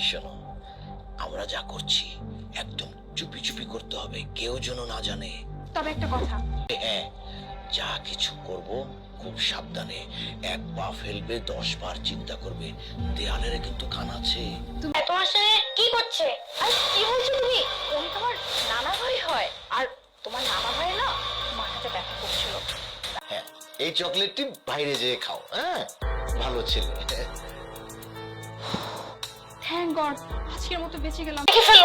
শোনো আমরা যা করছি একদম চুপি চুপি করতে হবে কেউ যেন না জানে। তবে একটা কথা। হ্যাঁ যা কিছু করব খুব সাবধানে এক পা ফেলবে দশ বার চিন্তা করবে দেয়ালের কিন্তু কান আছে। তোমার সঙ্গে কি করছে? আর কি বলছো তুমি? উনি তোমার নানা ভাই হয় আর তোমার নানা ভাই না মাথাতে ব্যথা করছিল। হ্যাঁ এই চকলেটটি বাইরে যেয়ে খাও হ্যাঁ? ভালো ছেলে। থ্যাংক গড আজকের মতো বেঁচে গেলাম। দেখে ফেলল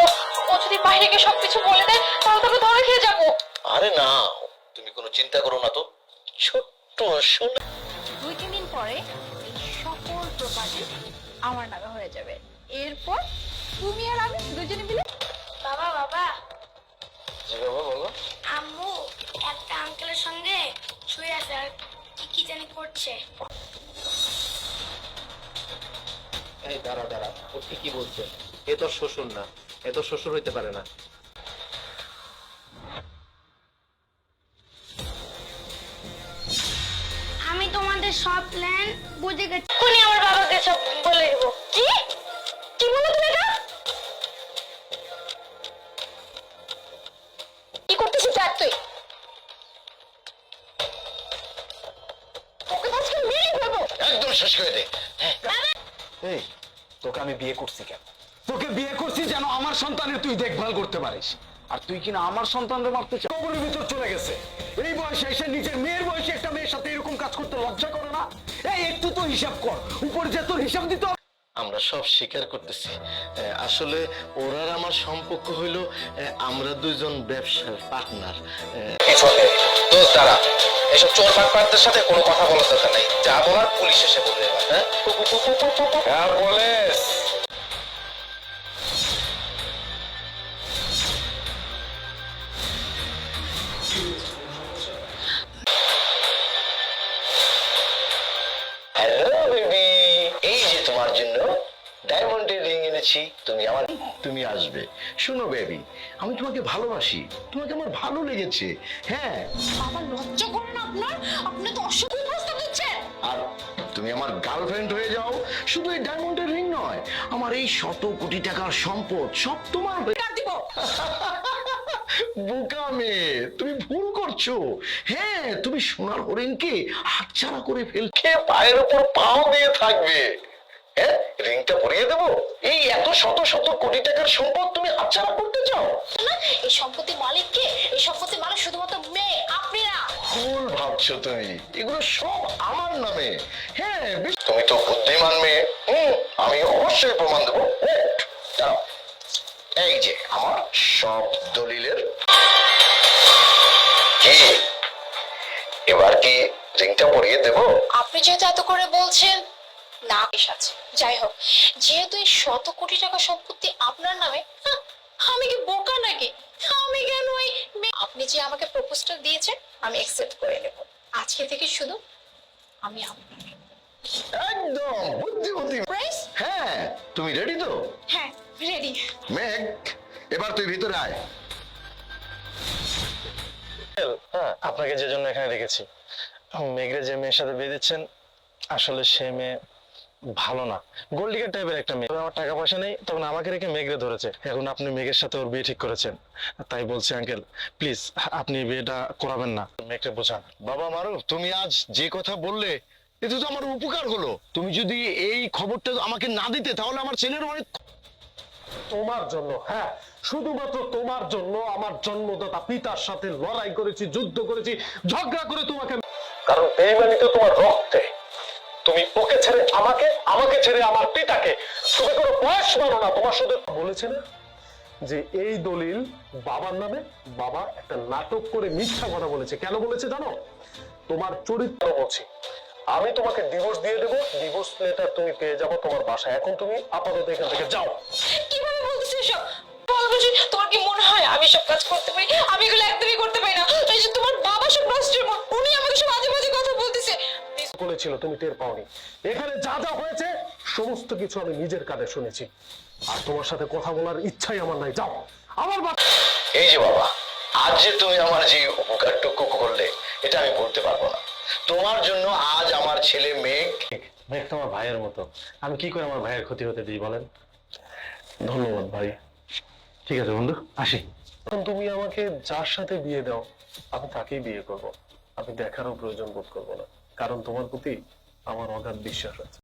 ও যদি বাইরে গিয়ে সবকিছু বলে দেয় তাহলে তোকে ধরে খেয়ে যাব। আরে না তুমি কোনো চিন্তা করো না তো। ছোট্ট শোনো দুই তিন দিন পরে এই সকল প্রপার্টি আমার নামে হয়ে যাবে। এরপর তুমি আর আমি দুজনে মিলে বাবা বাবা। জি বাবা বলো। আম্মু একটা আঙ্কেলের সঙ্গে শুয়ে আছে আর কি কি জানি করছে। এই দাঁড়া দাঁড়া ও ঠিকই বলছে? এ তোর শ্বশুর না এ তোর শ্বশুর হইতে পারে না। আমি তোমাদের সব প্ল্যান বুঝে গেছি। আমার বাবাকে সব বলে দেবো। কি? কি বলো তুমি এটা? কি করতেছিস তুই? তোকে তো আজকে মেরেই ফেলব। একদম শেষ করে দে। হ্যাঁ। এই তোকে আমি বিয়ে করছি কেন? তোকে বিয়ে করছি যেন আমার সন্তানের তুই দেখভাল করতে পারিস। আর তুই কিনা আমার সন্তানকে মারতে চাও কবরের ভিতর চলে গেছে। এই বয়সে এসে নিজের মেয়ের বয়সে একটা মেয়ের সাথে এরকম কাজ করতে লজ্জা করে না? এই একটু তো হিসাব কর। উপর যে তোর হিসাব দিতে আমরা সব স্বীকার করতেছি। আহ, আসলে ওরার আমার সম্পর্ক হইল আহ, আমরা দুইজন ব্যবসার পার্টনার পিছনে। দোষ দাঁড়া এসব চোর বাটপারদের সাথে কোনো কথা বলার দরকার নেই। যা বলার পুলিশ এসে বলবে হ্যাঁ? হ্যাঁ পুলিশ হ্যালো এনেছি তুমি আমার তুমি আসবে। শোনো বেবি আমি তোমাকে ভালোবাসি। তোমাকে আমার ভালো লেগেছে। হ্যাঁ। বাবা লজ্জা করে না আপনার? আপনি তো অসুখ প্রস্তাব দিচ্ছেন আর তুমি আমার গার্লফ্রেন্ড হয়ে যাও। শুধু এই ডায়মন্ডের রিং নয় আমার এই শত কোটি টাকার সম্পদ সব তোমার দিব। বোকা মেয়ে তুমি ভুল করছ। হ্যাঁ তুমি সোনার হরিণকে হাতছাড়া করে ফেলকে পায়ের উপর পাও দিয়ে থাকবে? হ্যাঁ রিংটা পরিয়ে দেবো? এই শত শত কোটি টাকার সম্পদ তুমি হাতছাড়া করতে চাও? না এই সম্পত্তির মালিক কে এই সম্পত্তির মালিক শুধুমাত্র মেয়ে আপনি না। ভুল ভাবছ তুমি। এগুলো সব আমার নামে। হ্যাঁ বেশ- তুমি তো বুদ্ধিমান মেয়ে। হুম আমি অবশ্যই প্রমাণ দেবো। এই যে আমার সব দলিলের কি? এবার কি রিংটা পরিয়ে দেবো? আপনি যেহেতু এত করে বলছেন না বেশ আছে যাই হোক যেহেতু এই শত কোটি টাকা সম্পত্তি আপনার নামে আমি কি বোকা নাকি? আমি কেন ওই আপনি যে আমাকে প্রপোজটা দিয়েছেন আমি অ্যাকসেপ্ট করে নেব। আজকে থেকে শুধু আমি আপনার একদম বুদ্ধিমতী প্রাইস হ্যাঁ তুমি রেডি তো? হ্যাঁ রেডি মেঘ এবার তুই ভিতরে আয়। হ্যাঁ আপনাকে যে জন্য এখানে রেখেছি। মেঘরে যে মেয়ের সাথে বিয়ে দিচ্ছেন আসলে সে মেয়ে ভালো না। গোল্ডিকার টাইপের একটা মেয়ে। আমার টাকা পয়সা নেই, তখন আমাকে রেখে মেঘরে ধরেছে। এখন আপনি মেঘের সাথে ওর বিয়ে ঠিক করেছেন। তাই বলছি আঙ্কেল প্লিজ আপনি বিয়েটা করাবেন না। মেঘকে বোঝান। বাবা মারু, তুমি আজ যে কথা বললে, এতে তো আমার উপকার হলো। তুমি যদি এই খবরটা আমাকে না দিতে, তাহলে আমার ছেলের অনেক তোমার জন্য হ্যাঁ শুধুমাত্র তোমার জন্য আমার জন্মদাতা পিতার সাথে লড়াই করেছি, যুদ্ধ করেছি, ঝগড়া করে তোমাকে কারণ বেইমানি তো তোমার রক্তে। তুমি ওকে ছেড়ে আমাকে আমাকে ছেড়ে আমার পিতাকে। তুমি কোনো বয়স মানো না, তোমার সাথে বলেছে না যে এই দলিল বাবার নামে বাবা একটা নাটক করে মিথ্যা কথা বলেছে। কেন বলেছে জানো? তোমার চরিত্র বলছি। আমি তোমাকে ডিভোর্স দিয়ে দেবো। ডিভোর্স লেটার তুমি পেয়ে যাব তোমার বাসায়। এখন তুমি আপাতত এখান থেকে যাও। কীভাবে বলছিস এসব? বলব তোমার কি মনে হয় আমি সব কাজ করতে পারি? আমি এগুলো একদমই করতে পারি না। এই যে তোমার বাবা সব রাষ্ট্রের উনি আমাকে সব আজে বাজে কথা বলেছিল তুমি টের পাওনি। এখানে যা যা হয়েছে সমস্ত কিছু আমি নিজের কানে শুনেছি। আর তোমার সাথে কথা বলার ইচ্ছাই আমার নাই। যাও আমার এই যে বাবা আজ যে তুমি আমার যে উপকারটুকু করলে এটা আমি বলতে পারব না। তোমার জন্য আজ আমার ছেলে মেঘ মেঘ তো আমার ভাইয়ের মতো। আমি কি করে আমার ভাইয়ের ক্ষতি হতে দিই বলেন? ধন্যবাদ ভাই। ঠিক আছে বন্ধু আসি। এখন তুমি আমাকে যার সাথে বিয়ে দাও আমি তাকেই বিয়ে করব। আমি দেখারও প্রয়োজন বোধ করব না। কারণ তোমার প্রতি আমার অগাধ বিশ্বাস আছে।